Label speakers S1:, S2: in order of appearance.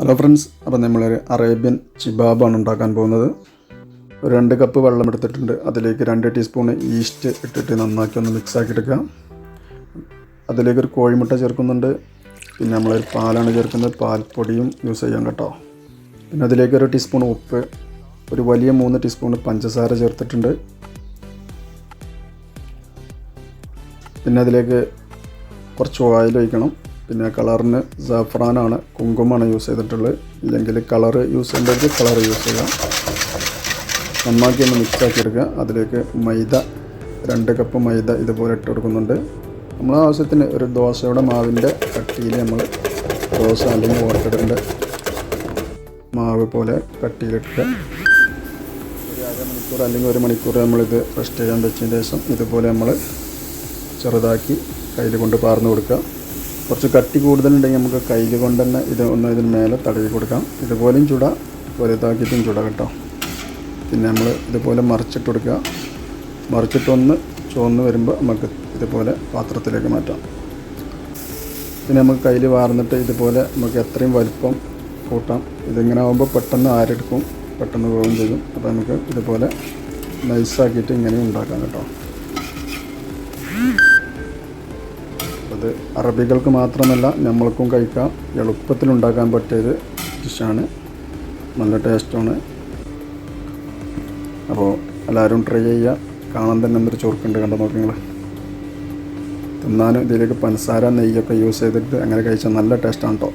S1: Hello friends അപ്പോൾ നമ്മളൊരു Arabian ചിബാബാണ് ഉണ്ടാക്കാൻ പോകുന്നത്. ഒരു രണ്ട് കപ്പ് വെള്ളം എടുത്തിട്ടുണ്ട്. അതിലേക്ക് രണ്ട് ടീസ്പൂൺ ഈസ്റ്റ് ഇട്ടിട്ട് നന്നാക്കി ഒന്ന് മിക്സ് ആക്കി എടുക്കാം അതിലേക്ക് ഒരു കോഴിമുട്ട ചേർക്കുന്നുണ്ട്. പിന്നെ നമ്മളൊരു പാലാണ് ചേർക്കുന്നത്. പാൽപ്പൊടിയും യൂസ് ചെയ്യാം കേട്ടോ. പിന്നെ അതിലേക്ക് ഒരു ടീസ്പൂൺ ഉപ്പ് ഒരു വലിയ മൂന്ന് ടീസ്പൂൺ പഞ്ചസാര ചേർത്തിട്ടുണ്ട്. പിന്നെ അതിലേക്ക് കുറച്ച് ഓയിൽ ഒഴിക്കണം. പിന്നെ കളറിന് സാഫ്രാനാണ് കുങ്കുമാണ് യൂസ് ചെയ്തിട്ടുള്ളത്. ഇല്ലെങ്കിൽ കളർ യൂസ് ചെയ്യേണ്ടവർക്ക് കളർ യൂസ് ചെയ്യാം. നന്നാക്കി ഒന്ന് മിക്സ് ആക്കി എടുക്കുക. അതിലേക്ക് മൈദ രണ്ട് കപ്പ് മൈദ ഇതുപോലെ ഇട്ട് കൊടുക്കുന്നുണ്ട്. നമ്മൾ ആവശ്യത്തിന് ഒരു ദോശയുടെ മാവിന്റെ കട്ടിയിൽ നമ്മൾ ദോശ അല്ലെങ്കിൽ ഓട്ടയുടെ മാവ് പോലെ കട്ടിയിലിട്ട് ഒരു അരമണിക്കൂർ അല്ലെങ്കിൽ ഒരു മണിക്കൂർ നമ്മളിത് റെസ്റ്റ് ചെയ്യാൻ വെച്ചതിന് ശേഷം ഇതുപോലെ നമ്മൾ ചെറുതാക്കി കയ്യിൽ കൊണ്ട് പാർന്ന് കൊടുക്കുക. കുറച്ച് കട്ടി കൂടുതലുണ്ടെങ്കിൽ നമുക്ക് കയ്യിൽ കൊണ്ട് തന്നെ ഇത് ഒന്ന് ഇതിന് മേലെ തടവി കൊടുക്കാം. ഇതുപോലെയും ചുട വലുതാക്കിയിട്ടും ചുട കേട്ടോ. പിന്നെ നമ്മൾ ഇതുപോലെ മറിച്ചിട്ട് കൊടുക്കുക. മറിച്ചിട്ടൊന്ന് ചുവന്ന് വരുമ്പോൾ നമുക്ക് ഇതുപോലെ പാത്രത്തിലേക്ക് മാറ്റാം. പിന്നെ നമുക്ക് കയ്യിൽ വാർന്നിട്ട് ഇതുപോലെ നമുക്ക് എത്രയും വലിപ്പം കൂട്ടാം. ഇതിങ്ങനെ ആകുമ്പോൾ പെട്ടെന്ന് ആരെടുക്കും പെട്ടെന്ന് പോകുകയും ചെയ്യും. അപ്പോൾ നമുക്ക് ഇതുപോലെ നൈസാക്കിയിട്ട് ഇങ്ങനെ ഉണ്ടാക്കാം കേട്ടോ. അത് അറബികൾക്ക് മാത്രമല്ല നമ്മൾക്കും കഴിക്കാം. എളുപ്പത്തിൽ ഉണ്ടാക്കാൻ പറ്റിയൊരു ഡിഷാണ് നല്ല ടേസ്റ്റാണ് അപ്പോൾ എല്ലാവരും ട്രൈ ചെയ്യുക. കാണാൻ തന്നെ എന്തൊരു ചോർക്കുണ്ട് കണ്ടോ നോക്കി നിങ്ങൾ തിന്നാനും ഇതിലേക്ക് പഞ്ചസാര നെയ്യൊക്കെ യൂസ് ചെയ്തിട്ട് അങ്ങനെ കഴിച്ചാൽ നല്ല ടേസ്റ്റാണ് കേട്ടോ